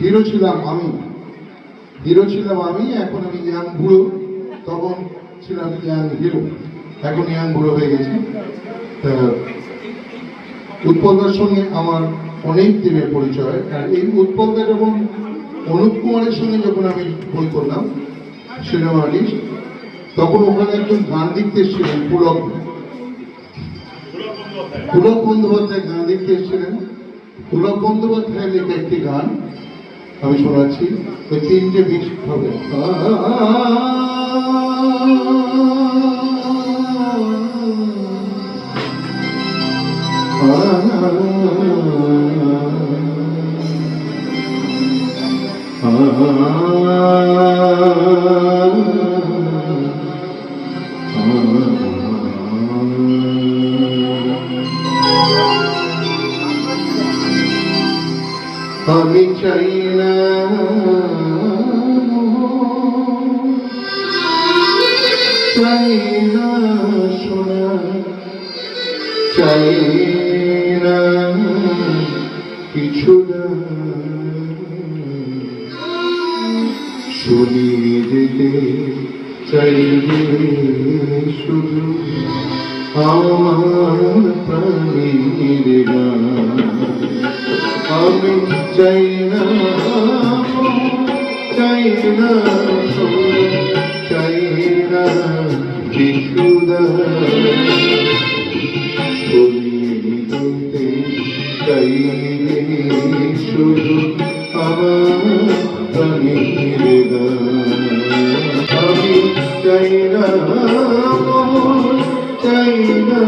Hero ছিলাম আমি। Hero ছিলাম আমি, এখন আমি ইয়াং বুড়ো। তখন ছিলাম ইয়াং হিরো। এখন ইয়াং বুড়ো হয়ে গেছি। উৎপলদার সঙ্গে আমার অনেক দিনের পরিচয়। আর এই উৎপলদা যখন অনুপ কুমারের সঙ্গে যখন আমি বই করলাম, সিনেমা আর্টিস্ট তখন ওখানে একজন গান লিখতে এসেছিলেন, পুলক। পুলক বন্দ্যোপাধ্যায় গান লিখতে এসেছিলেন। পুলক বন্দ্যোপাধ্যায়ের লেখা একটি গান আমি শোনাচ্ছি ওই তিনটে বিষ হবে আমি চাই না চাই না শোনা চাই না কিছু না শুনিয়ে যেতে চাইবে শুধু আমার প্রাণীর গান। আমি চাই না চাই না চাই না চাইলে শুধু আমার আমি চাই না চাই না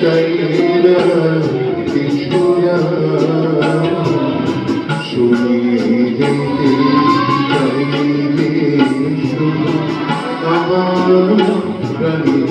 চাই না আমার প্রাণীর